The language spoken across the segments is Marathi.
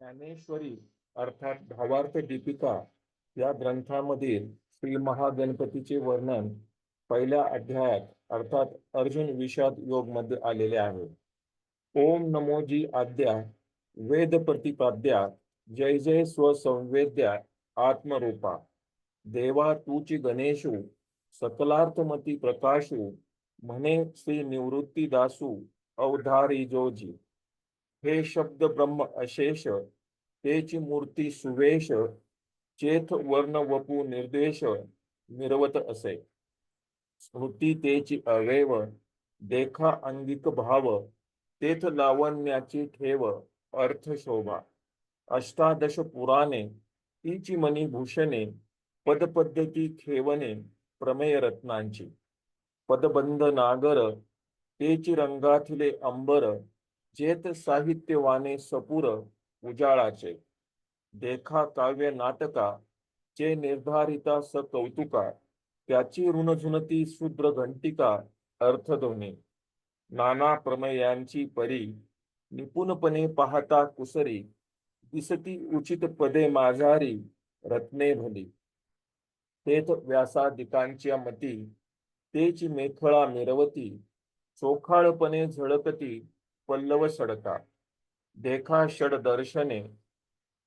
ज्ञानेश्वरी अर्थात भावार्थ दीपिका या ग्रंथामधील श्री महागणपतीचे वर्णन पहिल्या अध्यायात अर्थात अर्जुन विषाद योगमध्ये आलेले आहे. ओम नमोजी आद्या वेद प्रतिपाद्या जय जय स्वसंवेद्या आत्मरूपा. देवा तूची गणेशू सकलार्थमती प्रकाशू म्हणे श्री निवृत्ती दासू अवधारी जोजी. हे शब्द ब्रह्म अशेष तेची मूर्ती सुवेश चेथ वर्ण वपू निर्देश मिरवत असे. स्मृती तेची अवयव देखा अंगिक भाव तेथ लावण्याची ठेव अर्थ शोभा. अष्टादश पुराणे तिची मनी भूषणे पदपद्धती खेवणे प्रमेय रत्नांची. पदबंध नागर तेची रंगाथिले अंबर जेत साहित्यवाने सपुर उजाळाचे. देखा काव्य नाटका चे निर्धारिता स कौतुका त्याची ऋणझुनती शूद्र घंटिका अर्थध्वनी. नाना प्रमेयांची परी निपुणपणे पाहता कुसरी दिसती उचित पदे माझारी रत्ने भली तेथ व्यासादिकांच्या मती तेच मेखळा मिरवती चोखाळपणे झळकती पल्लव सडका. देखा षड दर्शने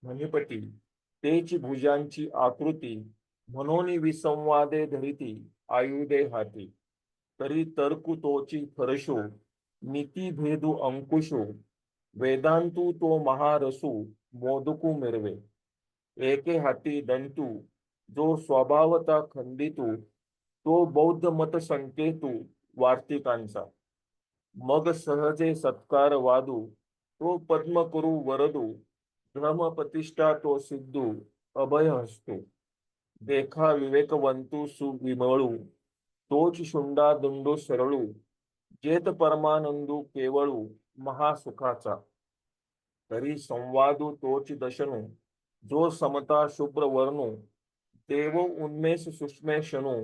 मणिपटी तेची भुजांची आकृती म्हणून विसंवादे धरिती आयुधे हाती. तरी तर्कु तोची फरशू नीती भेदू अंकुशो वेदांतू तो महारसू मोदकू मिरवे. एके हाती दंतू जो स्वभावता खंडितू तो बौद्ध मत संकेतू वार्तिकांचा. मग सहजे सत्कार वादू तो पद्म करू वरदू धर्म प्रतिष्ठा तो सिद्धू अभय हस्तू देखा विवेकवंतू सुविमळू तोच शुंडा दुंडू सरळू जेत परमानंदू केवळू महासुखाचा। तरी संवादू तोच दशनू जो समता शुभ्र वर्णू देव उन्मेष सुष्मेषणू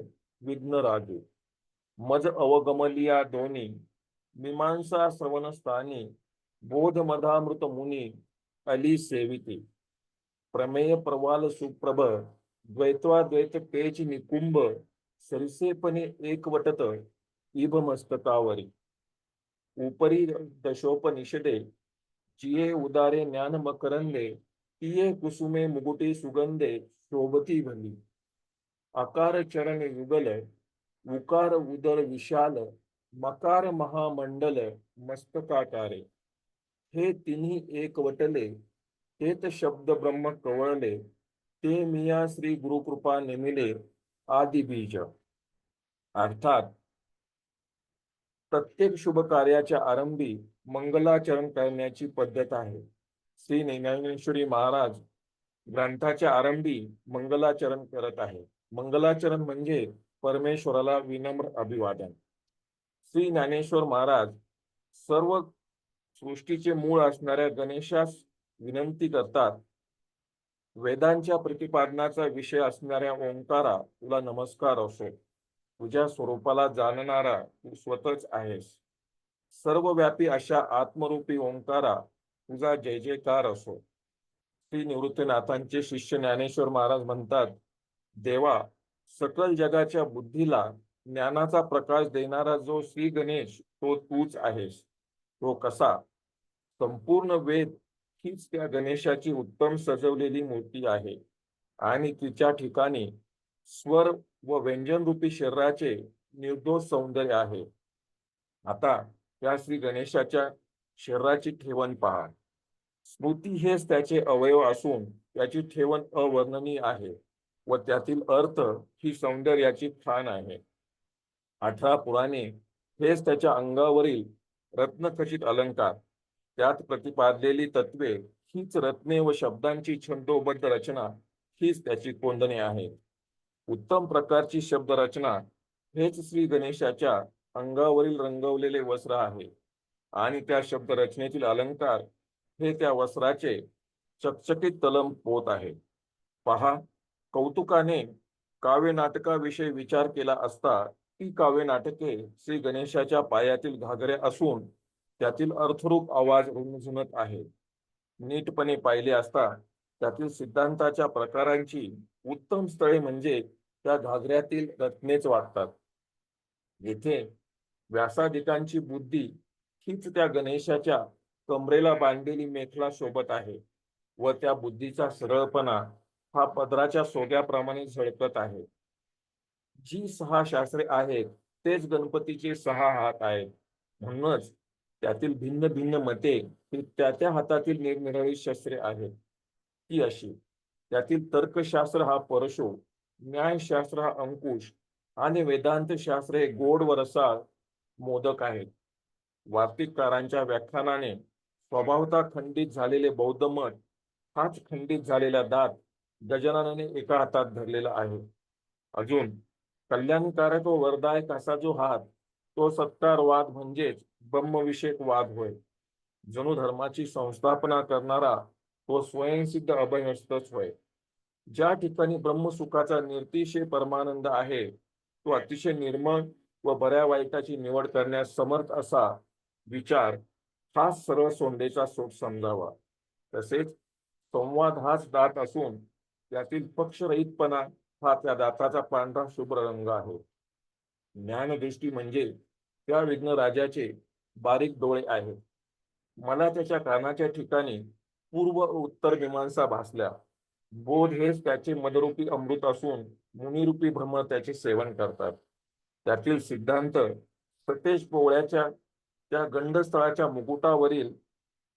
विघ्न राजू मज अवगमलिया दोन्ही मीमांसा श्रवणस्थानी बोध मधामृत मुनी अली सेविती प्रमेय प्रवाल सुप्रभ द्वैत्वाद्वैत पेच निकुंभ सरिसेपणे एकवटत इभ मस्तकावरी उपरी दशोपनिषदे जिये उदारे ज्ञान मकरंदे तिये कुसुमे मुगुटे सुगंधे शोभती भली। आकार चरण युगल उकार उदर विशाल मकार महामंडल मस्तकाकारे। हे तिन्ही एक वटले तेच शब्द ब्रह्म कवळले ते मिया श्री गुरुकृपा नेमिले आदि बीज. अर्थात प्रत्येक शुभ कार्याच्या आरंभी मंगलाचरण करण्याची पद्धत आहे. श्री ज्ञानेश्वरी महाराज ग्रंथाच्या आरंभी मंगलाचरण करत आहे. मंगलाचरण म्हणजे परमेश्वराला विनम्र अभिवादन. श्री ज्ञानेश्वर महाराज सर्व सृष्टीचे मूळ असणाऱ्या गणेशास विनंती करतात. वेदांच्या प्रतिपादनाचा विषय असणाऱ्या ओंकारा तुला नमस्कार असो. तुझ्या स्वरूपाला जाणणारा तू स्वतःच आहेस. सर्वव्यापी अशा आत्मरूपी ओंकारा तुझा जय जयकार असो. श्री निवृत्तीनाथांचे शिष्य ज्ञानेश्वर महाराज म्हणतात देवा सकल जगाच्या बुद्धीला ज्ञानाचा प्रकाश देणारा जो श्री गणेश तो तूच आहेस. तो कसा? संपूर्ण वेद हीच त्या गणेशाची उत्तम सजवलेली मूर्ती आहे. आणि तिच्या ठिकाणी स्वर व व्यंजन रूपी शरीराचे निर्दोष सौंदर्य आहे. आता त्या श्री गणेशाच्या शरीराची ठेवण पहा. स्मृती हेच त्याचे अवयव असून त्याची ठेवण अवर्णनीय आहे व त्यातील अर्थ ही सौंदर्याची खाण आहे. अठरा पुराणे हेच त्याच्या अंगावरील रत्नखचित अलंकार. त्यात प्रतिपादलेली तत्वे हीच रत्ने व शब्दांची छंदोबद्ध रचना हीच त्याची कोंदणे आहे. उत्तम प्रकारची शब्द रचना हेच श्री गणेशाच्या अंगावरील रंगवलेले वस्त्र आहे. आणि त्या शब्द रचनेतील अलंकार हे त्या वस्त्राचे चकचकीत तलम पोत आहे. पहा कौतुकाने काव्य नाटकाविषयी विचार केला असता ती काव्य नाटके श्री गणेशाच्या पायातील घागरे असून त्यातील अर्थरूप आवाज रुंझुनत आहे. नीटपणे पाहिले असता त्यातील सिद्धांताच्या प्रकारांची उत्तम स्थळे म्हणजे त्या घागऱ्यातील रत्नेच वाटतात. येथे व्यासाधिकांची बुद्धी हीच त्या गणेशाच्या कमरेला बांधलेली मेखला शोभत आहे व त्या बुद्धीचा सरळपणा हा पदराच्या सोग्याप्रमाणे झळकत आहे. जी सहा शास्त्रे आहेत तेच गणपतीचे सहा हात आहेत. म्हणूनच त्यातील भिन्न भिन्न मते ही त्या त्या हातातील निरनिराळी शास्त्रे आहेत. ती अशी त्यातील तर्कशास्त्र हा परशु न्यायशास्त्र हा अंकुश आणि वेदांत शास्त्र हे गोड व रसाळ मोदक आहेत. वार्तिककारांच्या व्याख्यानाने स्वभावता खंडित झालेले बौद्ध मठ हाच खंडित झालेला दात गजाननाने एका हातात धरलेला आहे. अजून कल्याणकारक व वरदायक असा जो हात तो सत्कार वाद म्हणजेच ब्रह्मविषयक वाद होय. जणू धर्माची संस्थापना करणारा तो स्वयंसिद्ध अभयहस्तच होय. ज्या ठिकाणी ब्रह्मसुखाचा निर्तिशय परमानंद आहे तो अतिशय निर्मळ व बऱ्या वाईटाची निवड करण्यास समर्थ असा विचार हाच सर्व सोंडेचा सोट समजावा. तसेच संवाद हाच दात असून त्यातील पक्षरहितपणा त्या दाताचा पांढरा शुभ्र रंग आहे. ज्ञानदृष्टी म्हणजे त्या विघ्न राजाचे बारीक डोळे आहेत मला त्याच्या कानाच्या ठिकाणी पूर्व उत्तर मीमांसा भासल्या. बोध हेच त्याचे मदरूपी अमृत असून मुनिरूपी भ्रमण त्याचे सेवन करतात. त्यातील सिद्धांत सतेज पोवळ्याच्या त्या गंडस्थळाच्या मुकुटावरील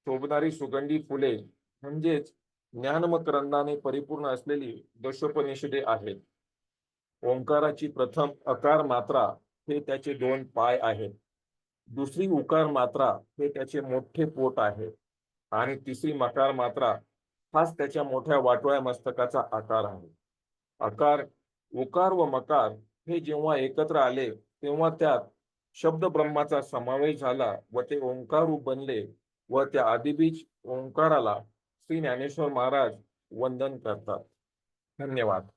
शोभणारी सुगंधी फुले म्हणजेच ज्ञानमकरंदाने परिपूर्ण असलेली दशोपनिषदे आहेत. ओंकाराची प्रथम अकार मात्रा हे त्याचे दोन पाय आहेत. दुसरी उकार मात्रा हे त्याचे मोठे पोट आहे. आणि तिसरी मकार मात्रा हाच त्याच्या मोठ्या वाटोळ्या मस्तकाचा आकार आहे. आकार उकार व मकार हे जेव्हा एकत्र आले तेव्हा त्यात शब्द ब्रह्माचा समावेश झाला व ते ओंकार रूप बनले व त्या आदिबीज ओंकाराला श्री ज्ञानेश्वर महाराज वंदन करतात. धन्यवाद.